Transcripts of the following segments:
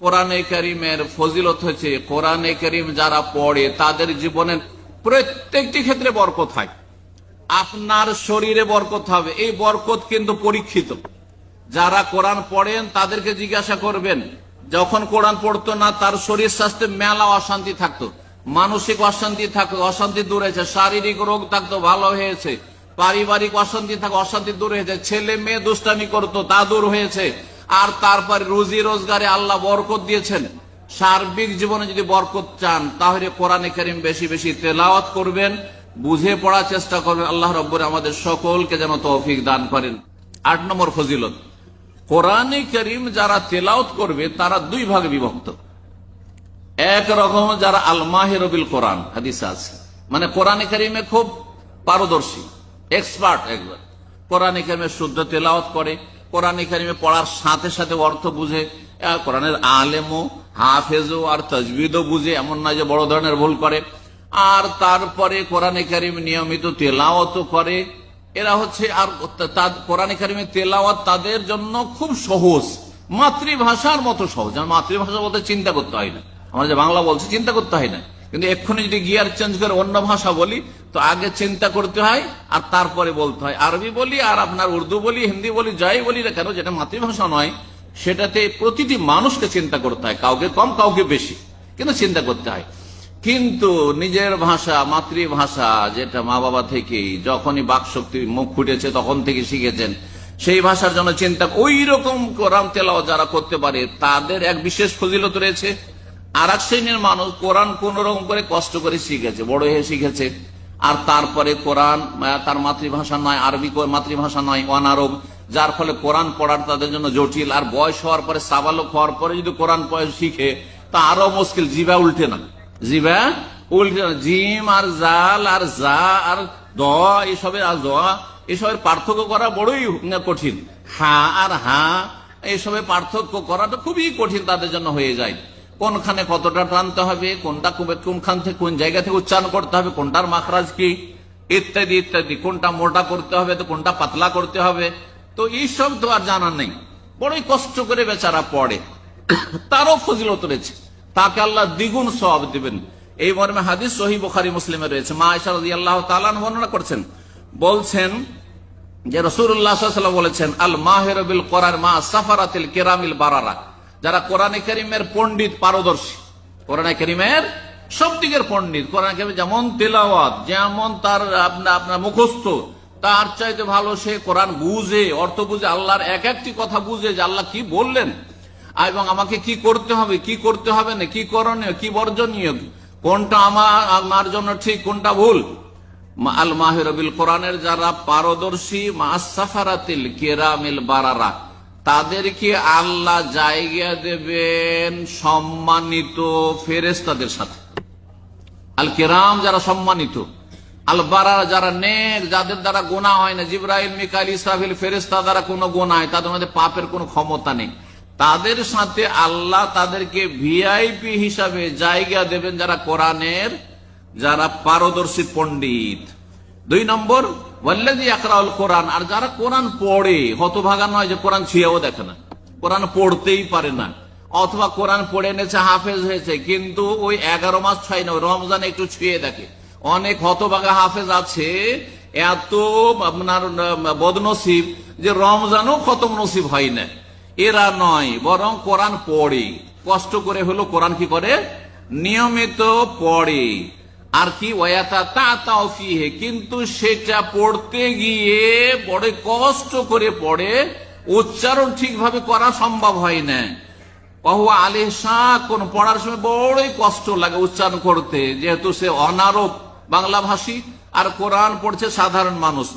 কোরআনে করিমের ফজিলত হচ্ছে কোরআনে করিম যারা পড়ে তাদের জীবনের প্রত্যেকটি ক্ষেত্রে বরকত হয়। আপনার শরীরে বরকত হবে, এই বরকত কিন্তু পরীক্ষিত। যারা কোরআন পড়েন তাদেরকে জিজ্ঞাসা করবেন, যখন কোরআন পড়তো না, তার শরীর স্বাস্থ্যে মেলা অশান্তি থাকতো, মানসিক অশান্তি থাকতো, অশান্তি দূর হয়েছে, শারীরিক রোগ থাকতো, ভালো হয়েছে, পারিবারিক অশান্তি থাকতো, অশান্তি দূর হয়েছে, ছেলে মেয়ে দুষ্টামি করতো, তা দূর হয়েছে। আর তারপরে রুজি রোজগারে আল্লাহ বরকত দিয়েছেন। সার্বিক জীবনে যদি বরকত চান, তাহলে কোরআনে করিম বেশি বেশি তেলাওয়াত করবেন, বুঝে পড়ার চেষ্টা করবেন। আল্লাহ রব্বর আমাদের সকলকে যেন তৌফিক দান করেন। আট নম্বর ফজিলত, কোরআনে করিম যারা তেলাওত করবে, তারা দুই ভাগে বিভক্ত। এক রকম যারা আল মাহেরবিল কোরআন, হাদিস আছে। মানে কোরআনে করিমে খুব পারদর্শী, এক্সপার্ট একবার কোরআনে করিমে শুদ্ধ তেলাওত করে। কোরআনে করিমে পড়ার সাথে সাথে অর্থ বুঝে কোরআনের আলেমও, হাফেজও আর তজবিদও বুঝে, এমন না যে বড় ধরনের ভুল করে। আর তারপরে কোরআনে কারিম নিয়মিত তেলাওয়াত করে। এরা হচ্ছে আর কোরআনে কারিমে তেলাওয়াত তাদের জন্য খুব সহজ। মাতৃভাষার মতো সহজ। যেমন মাতৃভাষা বলতে চিন্তা করতে হয় না। আমরা যে বাংলা বলছি, চিন্তা করতে হয় না। কিন্তু এক্ষুনি যদি গিয়ার চেঞ্জ করে অন্য ভাষা বলি তো আগে চিন্তা করতে হয় আর তারপরে বলতে হয়। আরবি বলি আর আপনার উর্দু বলি, হিন্দি বলি, যাই বলি না কেন, যেটা মাতৃভাষা নয়, সেটাতে প্রতিটি মানুষকে চিন্তা করতে হয়, কাউকে কম, কাউকে বেশি, কিন্তু চিন্তা করতে হয়। কিন্তু নিজের ভাষা, মাতৃভাষা, যেটা মা বাবা থেকেই, যখনই বাক শক্তি মুখ ফুটেছে, তখন থেকে শিখেছেন, সেই ভাষার জন্য চিন্তা ওই রকম কোরআন তেলাও যারা করতে পারে, তাদের এক বিশেষ ফজিলত রয়েছে আর এক শ্রেণির মানুষ কোরআন কোন রকম করে কষ্ট করে শিখেছে, বড় হয়ে শিখেছে। আর তারপরে কোরআন তার মাতৃভাষা নয়, আরবি মাতৃভাষা নয়, অনারব। যার ফলে কোরআন পড়ার তাদের জন্য জটিল। আর বয়স হওয়ার পরে, সাবালক হওয়ার পরে যদি কোরআন শিখে, তা আরও মুশকিল। জিবা উল্টে না। জিবা উল্টে না। জিম আর জাল আর জা আর দ, এসবের আর জ, এসবের পার্থক্য করা বড়ই কঠিন। হা আর হা, এসবের পার্থক্য করাটা খুবই কঠিন তাদের জন্য হয়ে যায়। কোনখানে কতটা টানতে হবে, কোনটা কোন- কোনখান থেকে কোন জায়গা থেকে উচ্চারণ করতে হবে, কোনটার মাখরাজ কি, ইত্যাদি ইত্যাদি। কোনটা মোটা করতে হবে, তো কোনটা পাতলা করতে হবে। তো এইসব তো আর জানা নেই। বড়ই কষ্ট করে বেচারা পড়ে। তারও ফজিলত রয়েছে। তাকে আল্লাহ দ্বিগুণ সব দিবেন। এই মর্মে হাদিস সহি বুখারি, মুসলিমে রয়েছে। মা আয়সা আল্লাহ তালান বর্ণনা করছেন। বলছেন যে রসুল্লাহ বলেছেন আল মাহেরবিল করার মা সাফারাতিল কেরামিল বারারা। যারা কোরআনে করিমের পণ্ডিত পারদর্শী। কোরআনে করিমের সব দিকের পণ্ডিত। কোরআন করিম যেমন তেলাওয়াত, যেমন তার আপনার আপনার মুখস্থ, তার চাইতে ভালো সে কোরআন বুঝে, অর্থ বুঝে, আল্লাহর এক একটি কথা বুঝে যে আল্লাহ কি বললেন। এবং আমাকে কি করতে হবে, কি করতে হবে না, কি করণীয়, কি বর্জনীয়, কোনটা আমার আমার জন্য ঠিক, কোনটা ভুল? আল মাহিরবিল কোরআনের যারা পারদর্শী মাসাফারাতিল কেরামিল বারারা। তাদেরকে আল্লাহ জায়গা দেবেন সম্মানিত ফেরেস্তাদের সাথে। আল কেরাম যারা সম্মানিত, আল বারারা যারা নেক, যাদের দ্বারা গোনা হয় না, জিব্রাইল, মিকাইল, ইসরাফিল ফেরেস্তা দ্বারা কোনো গোনা হয়, তাদের মধ্যে পাপের কোনো ক্ষমতা নেই। তাদের সাথে আল্লাহ তাদেরকে ভিআইপি হিসাবে জায়গা দেবেন যারা কোরআনের, যারা পারদর্শী পণ্ডিত। দুই নম্বর ওয়াল্লাযী ইয়াকরাউল কোরআন আর যারা কোরআন পড়ে, হতভাগা নয় যে কোরআন ছুঁয়েও দেখে না। কোরআন পড়তেই পারে না। অথবা কোরআন পড়ে এনেছে, হাফেজ হয়েছে, কিন্তু ওই এগারো মাস ছয় না রমজান একটু ছুঁয়ে দেখে। অনেক হতভাগা হাফেজ আছে, এত আপনার বদনসিব যে রমজানও খতম নসিব হয় না। এরা নয়, বরং কোরআন পড়ে। কষ্ট করে হলো কোরআন কি করে? নিয়মিত পড়ে। আর কি ওয়াতা তা তাও ফিহে, কিন্তু সেটা পড়তে গিয়ে বড় কষ্ট করে পড়ে, উচ্চারণ ঠিকভাবে করা সম্ভব হয় না। বহু আলে কোন পড়ার সময় বড়ই কষ্ট লাগে উচ্চারণ করতে, যেহেতু সে অনারব বাংলা ভাষী, আর কোরআন পড়ছে সাধারণ মানুষ।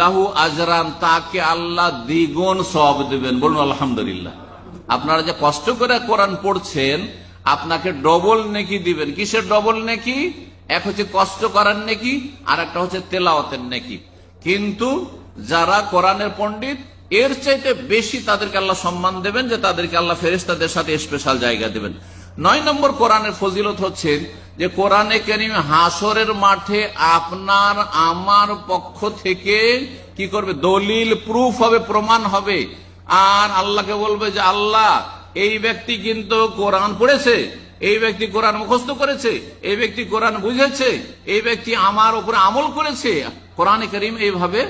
লাহু আজরান, তাকে আল্লাহ দ্বিগুণ সব দেবেন। বলুন, আলহামদুলিল্লাহ। আপনারা যে কষ্ট করে কোরআন পড়ছেন, আপনাকে ডবল নেকি দিবেন। কিসের ডবল নেকি? এক হচ্ছে কষ্ট করার নেকি, আর একটা হচ্ছে তেলাওয়াতের নেকি। কিন্তু যারা কোরআনের পণ্ডিত, এর চাইতে বেশি তাদেরকে আল্লাহ সম্মান দেবেন যে তাদেরকে আল্লাহ ফেরেস্তাদের সাথে স্পেশাল জায়গা দেবেন। নয় নম্বর কোরআনের ফজিলত হচ্ছে যে কোরআনে কেরিম হাসরের মাঠে আপনার, আমার পক্ষ থেকে কি করবে? দলিল প্রুফ হবে, প্রমাণ হবে। আর আল্লাহকে বলবে যে, আল্লাহ, এই ব্যক্তি কিন্তু কোরআন পড়েছে এই ব্যক্তি কোরআন মুখস্থ করেছে, এই ব্যক্তি কোরআন বুঝেছে, এই ব্যক্তি আমার উপরে আমল করেছে। কোরআন করিম এইভাবে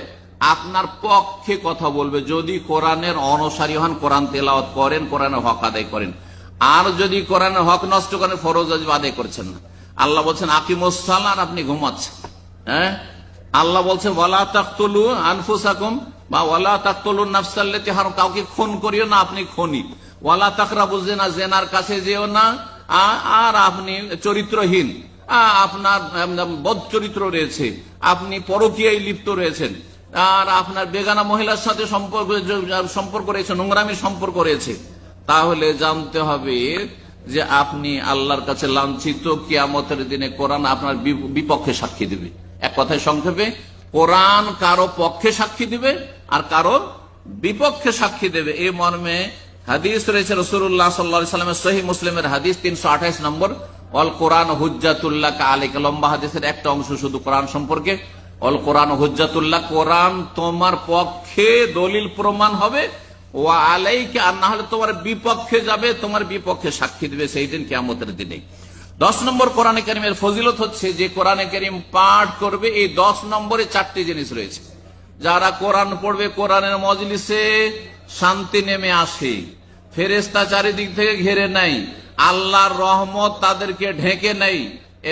আপনার পক্ষে কথা বলবে। যদি কোরআনের অনসারী হন, কোরআন তেলাওয়াত করেন কোরআনের হক আদায় করেন। আর যদি কোরআনের হক নষ্ট করেন, ফরজ আদায় করছেন না। আল্লাহ বলছেন আকিমুসাল আর আপনি ঘুমাচ্ছেন। হ্যাঁ? আল্লাহ বলছেন, ওয়ালা তাকতুলু আনফুসাকুম বা ওয়ালা তাকতুলু নাফসাল্লাতি হারাম। কাউকে খুন করিও না, আপনি খনি। ওয়ালা তাকরাবু জেনা জেনার কাছে যেও না। আর আপনি চরিত্রহীন। আপনার বদ চরিত্র রয়েছে। আপনি পরকীয়ায় লিপ্ত রয়েছেন। আর আপনার বেগানা মহিলার সাথে সম্পর্ক সম্পর্ক রয়েছে, নোংরামির সম্পর্ক রয়েছে। তাহলে জানতে হবে যে আপনি আল্লাহর কাছে লাঞ্ছিত কিয়ামতের দিনে কোরআন আপনার বিপক্ষে সাক্ষী দিবে। এক কথায় সংক্ষেপে, কোরআন কারও পক্ষে সাক্ষী দিবে আর কারও বিপক্ষে সাক্ষী দেবে। এই মর্মে হাদিস রয়েছে রসুল্লাহ সাল্লা সাল্লামের সহি মুসলিমের হাদিস তিনশো আঠাইশ নম্বর। অল কোরআন হুজ্জাতুল্লাহ আলিক লম্বা হাদিসের একটা অংশ শুধু কোরআন সম্পর্কে। অল কোরআন হুজ্জাতুল্লাহ। কোরআন তোমার পক্ষে দলিল প্রমাণ হবে। ও আলাইকে আর না হলে তোমার বিপক্ষে যাবে, তোমার বিপক্ষে সাক্ষী দিবে সেই দিন কেমতের দিনে। দশ নম্বর কোরআনে করিমের ফজিলত হচ্ছে যে কোরআনে করিম পাঠ করবে, এই দশ নম্বরে চারটি জিনিস রয়েছে। যারা কোরআন পড়বে, কোরআনের মজলিসে শান্তি নেমে আসে। ফেরেস্তা চারিদিক থেকে ঘেরে নাই আল্লাহর রহমত তাদেরকে ঢেকে নেই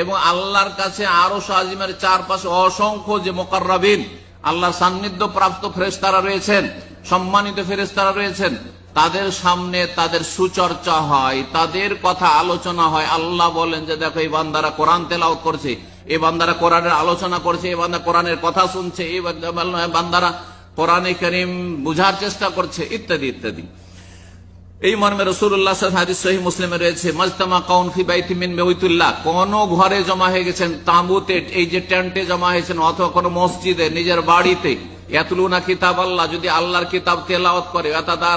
এবং আল্লাহর কাছে আরও আজিমের চারপাশে অসংখ্য যে মোকাররাবিন আল্লাহর সান্নিধ্য প্রাপ্ত ফেরেস্তারা রয়েছেন, সম্মানিত ফেরেস্তারা রয়েছেন, তাদের সামনে তাদের সুচর্চা হয়, তাদের কথা আলোচনা হয়। আল্লাহ বলেন যে, দেখো, এই বান্দারা কোরআন তেলাওত করছে, এই বান্দারা কোরআনের আলোচনা করছে, এই বান্দা কোরআনের কথা শুনছে, এই বান্দারা কোরআনে করিম বুঝার চেষ্টা করছে, ইত্যাদি ইত্যাদি। এই মর্মে রসুল্লাহ হাদিস সহি মুসলিমে রয়েছে, মাজতামা কাউন ফি বাইতি মিন কোন ঘরে জমা হয়ে গেছেন, তাঁবুতে এই যে টেন্টে জমা হয়েছেন, অথবা কোন মসজিদে, নিজের বাড়িতে এতলুনা কিতাব আল্লাহ যদি আল্লাহর কিতাব তেলাওয়াত করে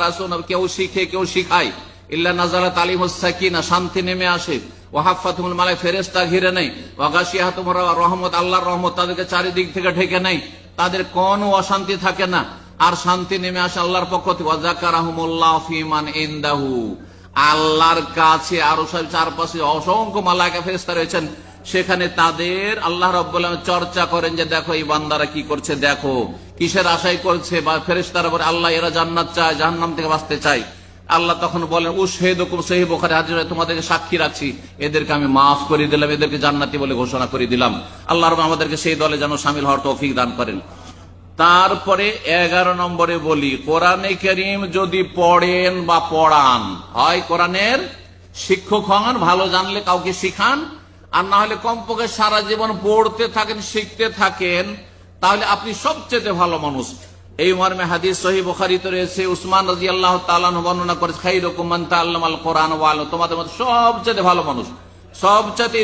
আসুন কেউ শিখে, কেউ শিখায়, ইল্লা নাজারাত আলিমুস সাকিনা, শান্তি নেমে আসে ওয়াহাফাতুল মালাই ফেরেস্তা ঘিরে নেই ওয়াগাশিয়াতুমুর রহমত, আল্লাহর রহমত তাদেরকে চারিদিক থেকে ঢেকে নেই তাদের কোনো অশান্তি থাকে না। আর শান্তি নেমে আসে আল্লাহর পক্ষ থেকে। আল্লাহর কাছে আরও সব চারপাশে অসংখ্য মালাকা ফেরেস্তা রয়েছেন। সেখানে তাদের আল্লাহ আলামিন চর্চা করেন যে, দেখো এই বান্দারা কি করছে, দেখো। কিসের আশাই করছে? বা ফেরেস্তারা বলে আল্লাহ এরা জান্নাত চায়, জাহান্নাম থেকে বাঁচতে চায়। আল্লাহ তখন বলেন ও শেহদুকুম সহি বোখারে হাজির তোমাদেরকে সাক্ষী রাখছি। এদেরকে আমি মাফ করে দিলাম, এদেরকে জান্নাতি বলে ঘোষণা করে দিলাম। আল্লাহ রব আমাদেরকে সেই দলে যেন সামিল হওয়ার তৌফিক দান করেন। তারপরে এগারো নম্বরে বলি, কোরআনে করিম যদি পড়েন বা পড়ান, হয় কোরআনের শিক্ষক হন, ভালো জানলে কাউকে শিখান, আর না হলে কমপক্ষে সারা জীবন পড়তে থাকেন, শিখতে থাকেন, তাহলে আপনি সবচেয়ে ভালো মানুষ। এই মর্মে হাদিস সহি বুখারিতে রয়েছে, উসমান রাজি আল্লাহ তালান বর্ণনা করে খাই রকমান আল্লাহ আল কোরআন ওয়াল তোমাদের মধ্যে সবচেয়ে ভালো মানুষ, সবচেয়ে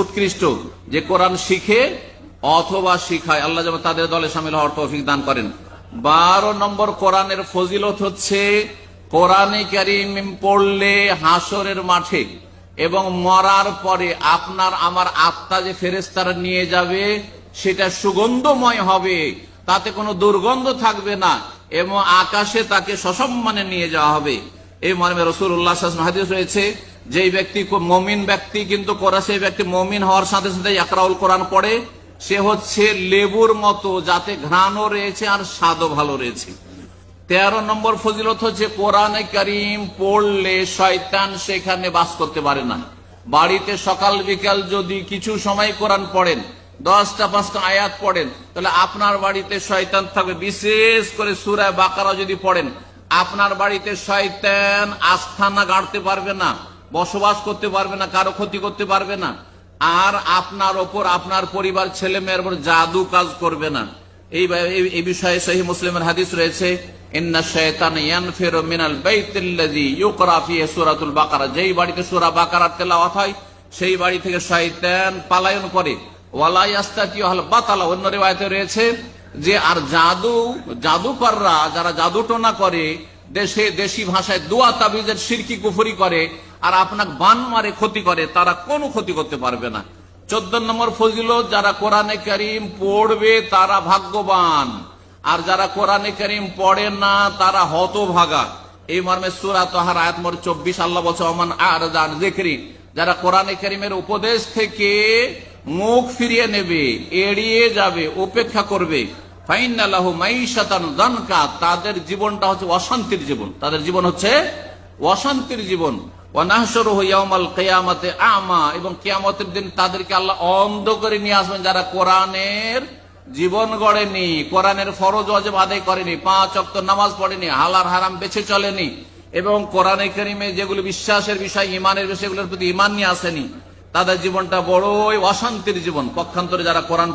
উৎকৃষ্ট, যে কোরআন শিখে অথবা শিখায়। আল্লাহ যেন তাদের দলে সামিল হওয়ার তৌফিক দান করেন। বারো নম্বর কোরআনের ফজিলত হচ্ছে, কোরআনে কারিম পড়লে হাসরের মাঠে এবং মরার পরে আপনার আমার আত্মা যে ফেরেস্তারা নিয়ে যাবে, সেটা সুগন্ধময় হবে। তাতে কোনো দুর্গন্ধ থাকবে না। এবং আকাশে তাকে সসম্মানে নিয়ে যাওয়া হবে। এই মর্মে রসুল উল্লাহ রয়েছে যে ব্যক্তি মমিন ব্যক্তি, কিন্তু করা সেই ব্যক্তি মমিন হওয়ার সাথে সাথে একরাউল কোরআন পড়ে সে হচ্ছে লেবুর মতো, যাতে ঘ্রাণও রয়েছে আর স্বাদও ভালো রয়েছে। তেরো নম্বর ফজিলত হচ্ছে, কোরআনে করিম পড়লে শয়তান সেখানে বাস করতে পারে না। বাড়িতে সকাল বিকাল যদি কিছু সময় কোরআন পড়েন, দশটা পাঁচটা আয়াত পড়েন, তাহলে আপনার বাড়িতে শয়তান থাকবে। বিশেষ করে সুরায় বাকারা যদি পড়েন, আপনার বাড়িতে শয়তান আস্থানা গাড়তে পারবে না, বসবাস করতে পারবে না, কারও ক্ষতি করতে পারবে না। আর আপনার ওপর আপনার পরিবার ছেলে মেয়ের উপর জাদু কাজ করবে না। এই বিষয়ে সহি মুসলিমের হাদিস রয়েছে, ইন্না বাকারা। যেই বাড়িতে হয়, সেই বাড়ি থেকে করে। বাতালা। রয়েছে যে, আর জাদু, জাদুকররা যারা জাদুটোনা করে, দেশে দেশি ভাষায় দোয়া তাবিজের সিরকি কুফরি করে আর আপনাকে বান মারে ক্ষতি করে, তারা কোনো ক্ষতি করতে পারবে না। চোদ্দ নম্বর ফজিলত, যারা কোরআনে করিম পড়বে, তারা ভাগ্যবান। আর যারা কোরআনে করিম পড়ে না, তারা হতভাগা। এই মর্মে সুরা তোহার আয়াত মর চব্বিশ, আল্লাহ বলছে অমান আর দান দেখরি যারা কোরআনে করিমের উপদেশ থেকে মুখ ফিরিয়ে নেবে, এড়িয়ে যাবে, উপেক্ষা করবে তাদের জীবনটা হচ্ছে অশান্তির জীবন। তাদের জীবন হচ্ছে অশান্তির জীবন। আমা, এবং কেয়ামতের অন্ধ করে নিয়ে আসবেন যারা জীবন গড়েনি ফরজ করেনি, পাঁচ অক্ত নামাজ পড়েনি হালার হারাম বেছে চলেনি, এবং করিমে যেগুলো বিশ্বাসের বিষয় ইমানের বিষয় এগুলোর প্রতি ইমান নিয়ে আসেনি, তাদের জীবনটা বড়ই অশান্তির জীবন। পক্ষান্তরে যারা কোরআন